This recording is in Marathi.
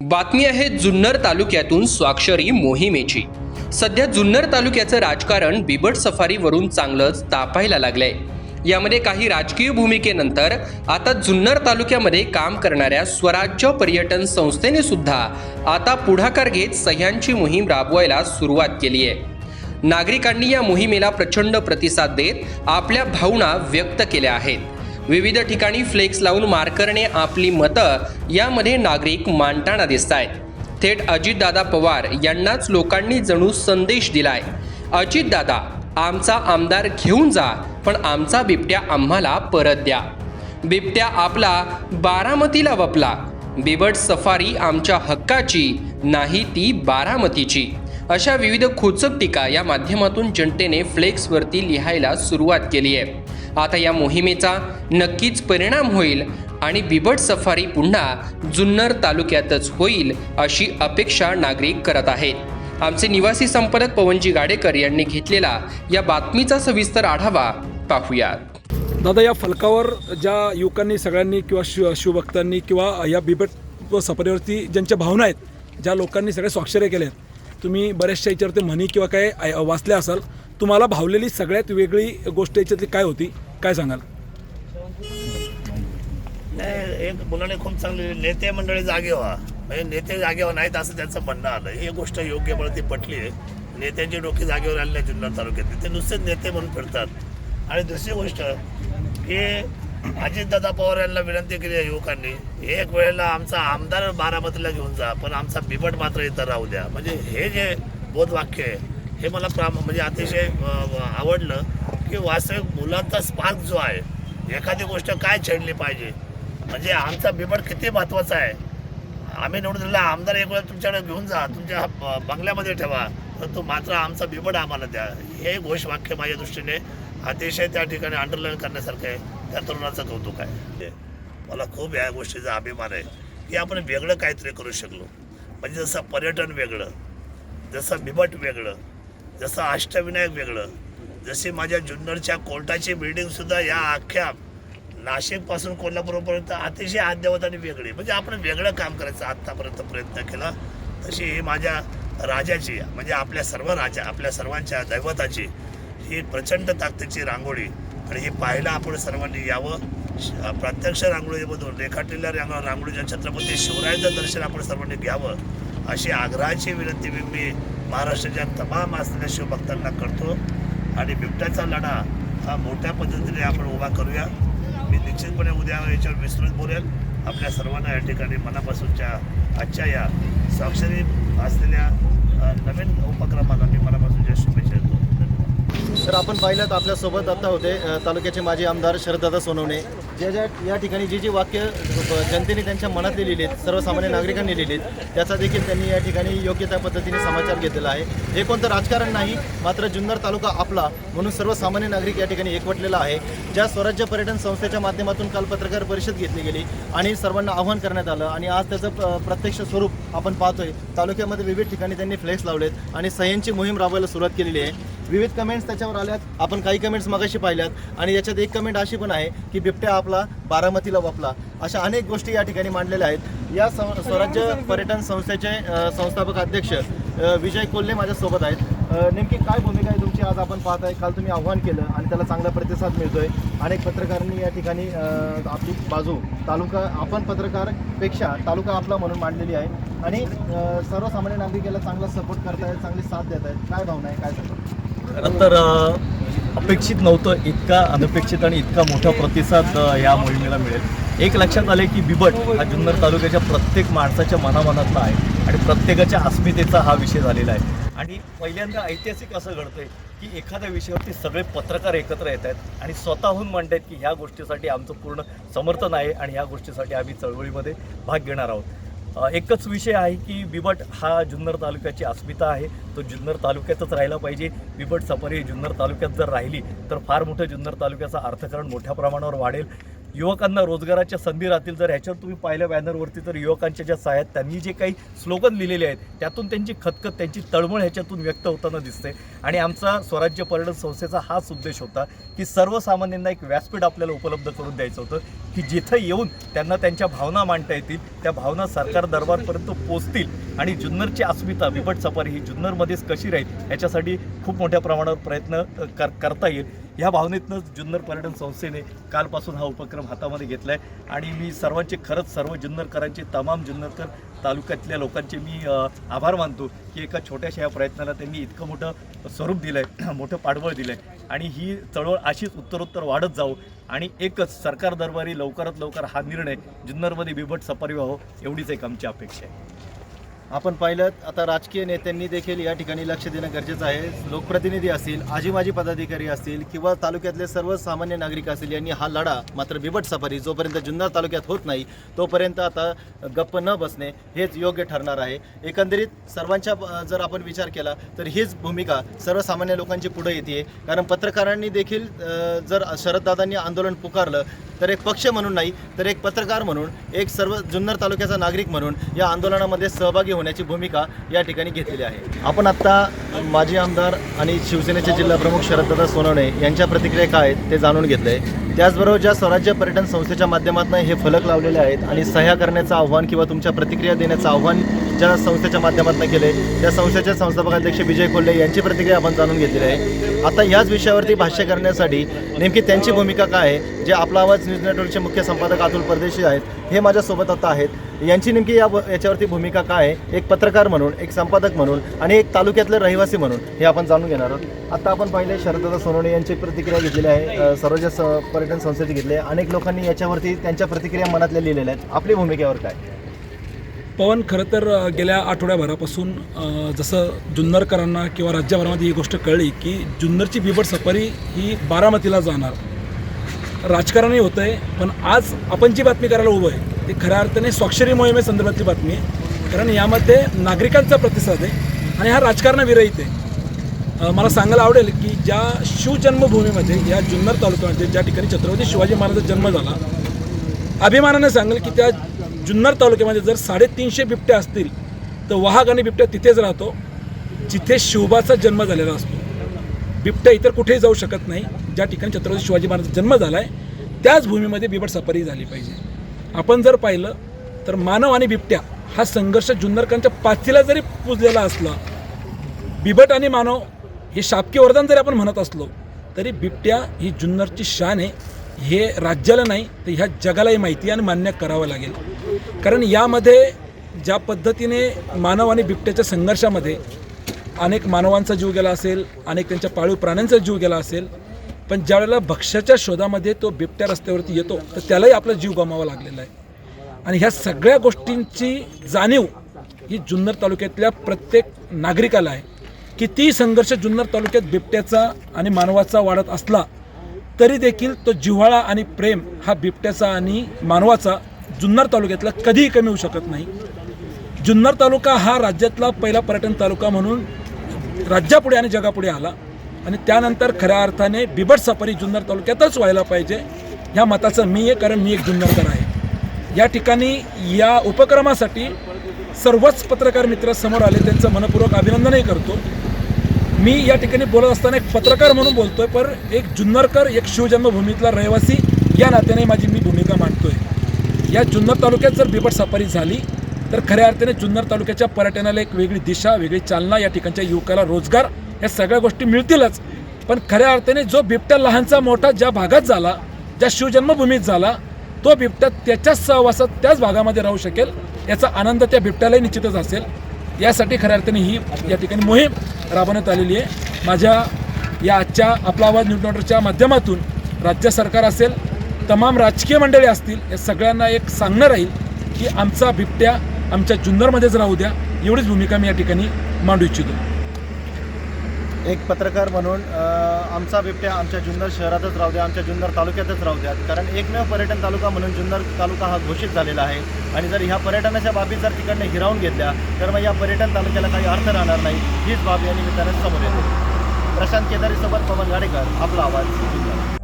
बातमी आहे जुन्नर तालुक्यातून स्वाक्षरी मोहिमेची. सध्या जुन्नर तालुक्याचं राजकारण बिबट सफारीवरून चांगलंच तापायला लागलंय. यामध्ये काही राजकीय भूमिकेनंतर आता जुन्नर तालुक्यामध्ये काम करणाऱ्या स्वराज्य पर्यटन संस्थेने सुद्धा आता पुढाकार घेत सह्यांची मोहीम राबवायला सुरुवात केली आहे. नागरिकांनी या मोहिमेला प्रचंड प्रतिसाद देत आपल्या भावना व्यक्त केल्या आहेत. विविध ठिकाणी फ्लेक्स लावून मार्करने आपली मतं यामध्ये नागरिक मांडताना दिसत आहेत थेट अजितदादा पवार यांनाच लोकांनी जणू संदेश दिलाय. अजितदादा आमचा आमदार घेऊन जा पण आमचा बिबट्या आम्हाला परत द्या. बिबट्या आपला बारामतीला वपला. बिबट सफारी आमच्या हक्काची नाही ती बारामतीची. अशा विविध खोचक टीका या माध्यमातून जनतेने फ्लेक्सवरती लिहायला सुरुवात केली आहे आता या मोहिमेचा नक्कीच परिणाम होईल आणि बिबट सफारी पुन्हा जुन्नर तालुक्यातच होईल अशी अपेक्षा नागरिक करत आहेत. आमचे निवासी संपादक पवनजी गाडेकर यांनी घेतलेला या बातमीचा सविस्तर आढावा पाहूयात. दादा या फलकावर ज्या युवकांनी सगळ्यांनी किंवा शिव शिवभक्तांनी किंवा या बिबट सफारीवरती ज्यांच्या भावना आहेत ज्या लोकांनी सगळे स्वाक्षरे केले आहेत तुम्ही बऱ्याचशा याच्यावरती म्हणी किंवा काय वाचले वाचल्या असाल तुम्हाला भावलेली सगळ्यात वेगळी गोष्ट याच्यातली काय होती? काय सांगाल? नाही एक मुलाने खूप चांगली नेते मंडळी जागे व्हा. म्हणजे नेते जागेवर नाहीत असं त्यांचं म्हणणं आलं. ही गोष्ट योग्य मला ती पटली आहे. नेत्यांची डोकी जागेवर आलेल्या नाही जुन्नर तालुक्यात ते नुसतेच नेते म्हणून फिरतात. आणि दुसरी गोष्ट की अजितदादा पवार यांना विनंती केली आहे युवकांनी एक वेळेला आमचा आमदार बारामतीला घेऊन जा पण आमचा बिबट मात्र इथं राहू द्या. म्हणजे हे जे बोधवाक्य आहे हे मला प्रा म्हणजे अतिशय आवडलं की वास्तविक मुलांचा स्पार्क जो आहे एखादी गोष्ट काय छेडली पाहिजे? म्हणजे आमचा बिबट किती महत्त्वाचा आहे? आम्ही निवडून दिलेला आमदार एक वेळा तुमच्याकडे घेऊन जा तुमच्या बंगल्यामध्ये ठेवा तर तो मात्र आमचा बिबट आम्हाला द्या. हे घोषवाक्य माझ्या दृष्टीने अतिशय त्या ठिकाणी अंडरलाईन करण्यासारखं आहे. त्या तरुणाचं कौतुक आहे. मला खूप या गोष्टीचा अभिमान आहे की आपण वेगळं काहीतरी करू शकलो. म्हणजे जसं पर्यटन वेगळं जसं बिबट वेगळं जसं अष्टविनायक वेगळं जशी माझ्या जुन्नरच्या कोर्टाची बिल्डिंगसुद्धा या अख्ख्या नाशिकपासून कोल्हापूरपर्यंत अतिशय अद्ययावत आणि वेगळी. म्हणजे आपण वेगळं काम करायचं आत्तापर्यंत प्रयत्न केला तशी ही माझ्या राजाची म्हणजे आपल्या सर्व राजा आपल्या सर्वांच्या दैवताची ही प्रचंड ताकदीची रांगोळी. आणि ही पाहायला आपण सर्वांनी यावं. श- प्रत्यक्ष रांगोळीमधून रेखाटलेल्या रांग रांगोळीच्या छत्रपती शिवरायाचं दर्शन आपण सर्वांनी घ्यावं अशी आग्रहाची विनंती मी मी महाराष्ट्राच्या तमाम असलेल्या शिवभक्तांना करतो आणि बिबट्याचा लढा हा मोठ्या पद्धतीने आपण उभा करूया. मी निश्चितपणे उद्या याच्यावर विस्तृत बोलेल. आपल्या सर्वांना या ठिकाणी मनापासूनच्या आजच्या या स्वाक्षरी असलेल्या नवीन उपक्रमाला मी मनापासूनच्या शुभेच्छा देतो. तर आपण पाहिलं तर आपल्यासोबत आता होते तालुक्याचे माजी आमदार शरददादा सोनवणे. ज्या ज्या या ठिकाणी जी जी वाक्य जनतेने त्यांच्या मनातले लिहिली आहेत सर्वसामान्य नागरिकांनी लिहिली आहेत त्याचा देखील त्यांनी या ठिकाणी योग्य त्या पद्धतीने समाचार घेतलेला आहे. हे कोणतं राजकारण नाही मात्र जुन्नर तालुका आपला म्हणून सर्वसामान्य नागरिक या ठिकाणी एकवटलेला आहे. ज्या स्वराज्य पर्यटन संस्थेच्या माध्यमातून काल पत्रकार परिषद घेतली गेली आणि सर्वांना आव्हान करण्यात आलं आणि आज त्याचं प्रत्यक्ष स्वरूप आपण पाहतोय तालुक्यामध्ये विविध ठिकाणी त्यांनी फ्लेक्स लावलेत आणि सह्यांची मोहीम राबवायला सुरुवात केलेली आहे. विविध कमेंट्स त्याच्यावर आल्यात. आपण काही कमेंट्स मगाशी पाहिल्यात. आणि याच्यात एक कमेंट अशी पण आहे की बिबट्या आपला बारामतीला वापला. अशा अनेक गोष्टी या ठिकाणी मांडलेल्या आहेत. या स्वराज्य पर्यटन संस्थेचे संस्थापक अध्यक्ष विजय कोल्हे माझ्यासोबत आहेत. नेमकी काय भूमिका आहे तुमची? आज आपण पाहताय काल तुम्ही आव्हान केलं आणि त्याला चांगला प्रतिसाद मिळतोय. अनेक पत्रकारांनी या ठिकाणी आपली बाजू तालुका आपण पत्रकारपेक्षा तालुका आपला म्हणून मांडलेली आहे. आणि सर्वसामान्य नागरिकाला चांगला सपोर्ट करतायत चांगली साथ देत आहेत काय भावना आहे? काय सांगता तर अपेक्षित नव्हतं इतका अनपेक्षित आणि इतका मोठा प्रतिसाद या मोहिमेला मिळेल. एक लक्षात आले की बिबट हा जुन्नर तालुक्याच्या प्रत्येक माणसाच्या मनामनातला आहे आणि प्रत्येकाच्या अस्मितेचा हा विषय झालेला आहे. आणि पहिल्यांदा ऐतिहासिक असं घडतंय की एखाद्या विषयावरती सगळे पत्रकार एकत्र येत आहेत आणि स्वतःहून म्हणतात की ह्या गोष्टीसाठी आमचं पूर्ण समर्थन आहे आणि ह्या गोष्टीसाठी आम्ही चळवळीमध्ये भाग घेणार आहोत. एकच विषय आहे की बिबट हा जुन्नर तालुक्याची अस्मिता आहे. तो जुन्नर तालुक्यातच राहिला पाहिजे. बिबट सफारी जुन्नर तालुक्यात जर राहिली तर फार मोठं जुन्नर तालुक्याचं अर्थकारण मोठ्या प्रमाणावर वाढेल. युवकांना रोजगाराच्या संधी राहतील. जर ह्याच्यावर तुम्ही पाहिलं बॅनरवरती तर युवकांच्या ज्या साह्यात त्यांनी जे काही स्लोगन लिहिलेले आहेत त्यातून त्यांची खतखत त्यांची तळमळ ह्याच्यातून व्यक्त होताना दिसते आणि आमचा स्वराज्य पर्यटन संस्थेचा हाच उद्देश होता की सर्वसामान्यांना एक व्यासपीठ आपल्याला उपलब्ध करून द्यायचं होतं की जिथं येऊन त्यांना त्यांच्या भावना मांडता येतील त्या भावना सरकार दरबारपर्यंत पोचतील. आणि जुन्नरची अस्मिता बिबट सफारी ही जुन्नरमध्येच कशी राहील याच्यासाठी खूप मोठ्या प्रमाणावर प्रयत्न कर करता येईल. ह्या भावनेतनंच जुन्नर पर्यटन संस्थेने कालपासून हा उपक्रम हातामध्ये घेतला आहे आणि मी सर्वांचे खरंच सर्व जुन्नरकरांचे तमाम जुन्नरकर तालुक्यातल्या लोकांचे मी आभार मानतो की एका छोट्याशा या प्रयत्नाला त्यांनी इतकं मोठं स्वरूप दिलं आहे मोठं पाठबळ दिलं आहे आणि ही चळवळ अशीच उत्तरोत्तर वाढत जावं आणि एकच सरकार दरबारी लवकरात लवकर हा निर्णय जुन्नरमध्ये बिबट सफारी व्हावं एवढीच एक आमची अपेक्षा आहे. आपण पाहिलं आता राजकीय नेत्यांनी देखील या ठिकाणी लक्ष देणं गरजेचं आहे. लोकप्रतिनिधी असतील आजी माजी पदाधिकारी असतील किंवा तालुक्यातले सर्व सामान्य नागरिक असतील यांनी हा लढा मात्र बिबट सफारी जोपर्यंत जुन्नर तालुक्यात होत नाही तोपर्यंत आता गप्प न बसणे हेच योग्य ठरणार आहे. एकंदरीत सर्वांच्या जर आपण विचार केला तर हीच भूमिका सर्वसामान्य लोकांची पुढे येते कारण पत्रकारांनी देखील जर शरददादांनी आंदोलन पुकारलं तर एक पक्ष म्हणून नाही तर एक पत्रकार म्हणून एक सर्व जुन्नर तालुक्याचा नागरिक म्हणून या आंदोलनामध्ये सहभागी होण्याची भूमिका या ठिकाणी घेतलेली आहे. आपण आत्ता माजी आमदार आणि शिवसेनेचे जिल्हाप्रमुख शरददादा सोनवणे यांच्या प्रतिक्रिया काय आहेत ते जाणून घेतलंय. त्याचबरोबर ज्या स्वराज्य पर्यटन संस्थेच्या माध्यमातून हे फलक लावलेले आहेत आणि सह्या करण्याचं आव्हान किंवा तुमच्या प्रतिक्रिया देण्याचं आव्हान ज्या संस्थेच्या माध्यमातून केले त्या संस्थेचे संस्थापक अध्यक्ष विजय कोल्हे यांची प्रतिक्रिया आपण जाणून घेतलेली आहे. आता याच विषयावरती भाष्य करण्यासाठी नेमकी त्यांची भूमिका काय आहे जे आपला आवाज न्यूज नेटवर्कचे मुख्य संपादक अतुल परदेशी आहेत हे माझ्यासोबत आता आहेत. यांची नेमकी या याच्यावरती भूमिका काय आहे एक पत्रकार म्हणून एक संपादक म्हणून आणि एक तालुक्यातले रहिवासी म्हणून हे आपण जाणून घेणार आहोत. आता आपण पाहिले शरददा सोनवणे यांची प्रतिक्रिया घेतलेली आहे अ, स- पर्यटन संस्थेची घेतली आहे. अनेक लोकांनी याच्यावरती त्यांच्या प्रतिक्रिया मनातल्या लिहिलेल्या आहेत. आपली भूमिकेवर काय? पवन खरं तर गेल्या आठवड्याभरापासून जसं जुन्नरकरांना किंवा राज्यभरामध्ये ही गोष्ट कळली की जुन्नरची बिबट सफारी ही बारामतीला जाणार. राजकारणही होतं आहे पण आज आपण जी बातमी करायला उभं आहे ती खऱ्या अर्थाने स्वाक्षरी मोहिमेसंदर्भातली बातमी आहे. कारण यामध्ये नागरिकांचा प्रतिसाद आहे आणि हा राजकारणाविरहित आहे. मला सांगायला आवडेल की ज्या शिवजन्मभूमीमध्ये या जुन्नर तालुक्यामध्ये ज्या ठिकाणी छत्रपती शिवाजी महाराजांचा जन्म झाला अभिमानाने सांगेल की त्या जुन्नर तालुक्यामध्ये जर साडेतीनशे बिबट्या असतील तर वाहक आणि बिबट्या तिथेच राहतो जिथे शिवबाचा जन्म झालेला असतो. बिबट्या इतर कुठेही जाऊ शकत नाही. ज्या ठिकाणी छत्रपती शिवाजी महाराजांचा जन्म झाला आहे त्याच भूमीमध्ये बिबट सफारी झाली पाहिजे. आपण जर पाहिलं तर मानव आणि बिबट्या हा संघर्ष जुन्नरकरांच्या पाचीला जरी पुजलेला असला बिबट आणि मानव हे शापकी वरदान जरी आपण म्हणत असलो तरी बिबट्या ही जुन्नरची शान आहे. हे राज्याला नाही तर ह्या जगालाही माहिती आणि मान्य करावं लागेल. कारण यामध्ये ज्या पद्धतीने मानव आणि बिबट्याच्या संघर्षामध्ये अनेक मानवांचा जीव गेला असेल अनेक त्यांच्या पाळीव प्राण्यांचा जीव गेला असेल पण ज्यावेळेला भक्ष्याच्या शोधामध्ये तो बिबट्या रस्त्यावरती येतो तर त्यालाही आपला जीव गमावा लागलेला आहे. आणि ह्या सगळ्या गोष्टींची जाणीव ही जुन्नर तालुक्यातल्या प्रत्येक नागरिकाला आहे. कितीही संघर्ष जुन्नर तालुक्यात बिबट्याचा आणि मानवाचा वाढत असला तरी देखील तो जिव्हाळा आणि प्रेम हा बिबट्याचा आणि मानवाचा जुन्नर तालुक्यातला कधीही कमी होऊ शकत नाही. जुन्नर तालुका हा राज्यातला पहिला पर्यटन तालुका म्हणून राज्यापुढे आणि जगापुढे आला. आणि त्यानंतर खऱ्या अर्थाने बिबट सफारी जुन्नर तालुक्यातच व्हायला पाहिजे ह्या मताचं मी एक कारण मी एक जुन्नरकर आहे. या ठिकाणी या उपक्रमासाठी सर्वच पत्रकार मित्र समोर आले त्यांचं मनपूर्वक अभिनंदनही करतो. मी या ठिकाणी बोलत असताना एक पत्रकार म्हणून बोलतोय पर एक जुन्नरकर एक शिवजन्मभूमीतला रहिवासी या नात्याने माझी मी भूमिका मांडतोय. या जुन्नर तालुक्यात जर बिबट सफारी झाली तर खऱ्या अर्थाने जुन्नर तालुक्याच्या पर्यटनाला एक वेगळी दिशा वेगळी चालना या ठिकाणच्या युवकाला रोजगार या सगळ्या गोष्टी मिळतीलच. पण खऱ्या अर्थाने जो बिबट्या लहानचा मोठा ज्या भागात झाला ज्या शिवजन्मभूमीत झाला तो बिबट्या त्याच्याच सहवासात त्याच भागामध्ये राहू शकेल याचा आनंद त्या बिबट्यालाही निश्चितच असेल. यासाठी खऱ्या अर्थाने ही या ठिकाणी मोहीम राबवण्यात आलेली आहे. माझ्या या आजच्या आपला आवाज न्यूज माध्यमातून राज्य सरकार असेल तमाम राजकीय मंडळी असतील या सगळ्यांना एक सांगणं राहील की आमचा बिबट्या आमच्या जुन्नरमध्येच राहू द्या. एवढीच भूमिका मी या ठिकाणी मांडू इच्छितो. एक पत्रकार म्हणून आमचा बिबट्या आमच्या जुन्नर शहरातच राहू द्या आमच्या जुन्नर तालुक्यातच राहू द्या. कारण एकमेव पर्यटन तालुका म्हणून जुन्नर तालुका हा घोषित झालेला आहे. आणि जर ह्या पर्यटनाच्या बाबी जर तिकडनं हिरावून घेतल्या तर मग या पर्यटन तालुक्याला काही अर्थ राहणार नाही. हीच बाब या निमित्तानं समोर येते. प्रशांत केदारीसोबत पवन गाडेकर आपला आवाज. जुन्नर